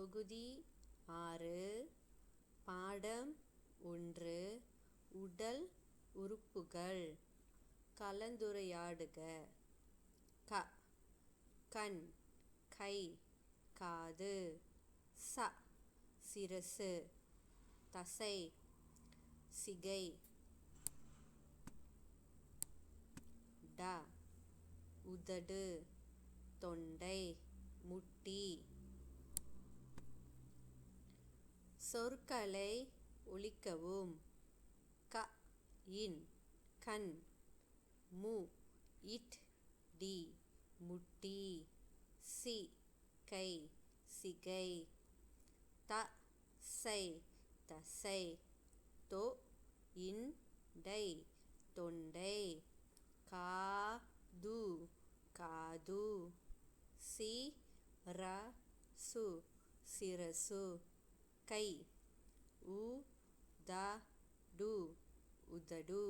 தொகுதி ஆறு. பாடம் ஒன்று. உடல் உறுப்புகள். கலந்துரையாடுக. க. கண். கை. காது. ச. சிரசு. தசை. சிகை. ட. உதடு. தொண்டை. முட்டி. சொற்களை ஒழிக்கவும். க இன் கண் மு இட் டி முட்டி சி கை சிகை. த சை தசை. தொ இன் டை தொண்டை. கா து காது. சி ர சு சிரசு. கை உ த டு உதடு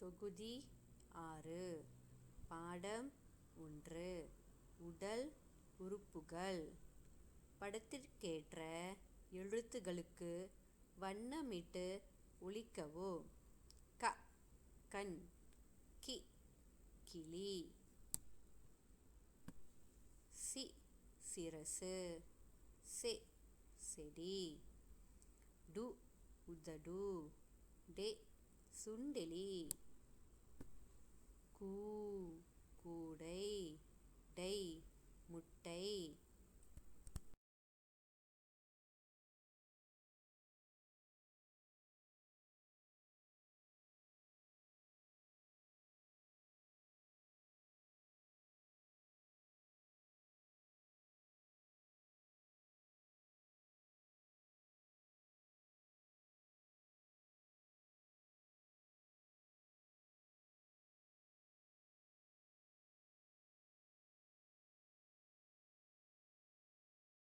தொகுதி ஆறு. பாடம் ஒன்று. உடல் உறுப்புகள். படத்திற்கேற்ற எழுத்துகளுக்கு வண்ணமிட்டு ஒழிக்கவும் க கண் கி கிளி. சி சிரசு. செ செடி. டு உதடு. டே சுண்டெலி. கூ கூடை டை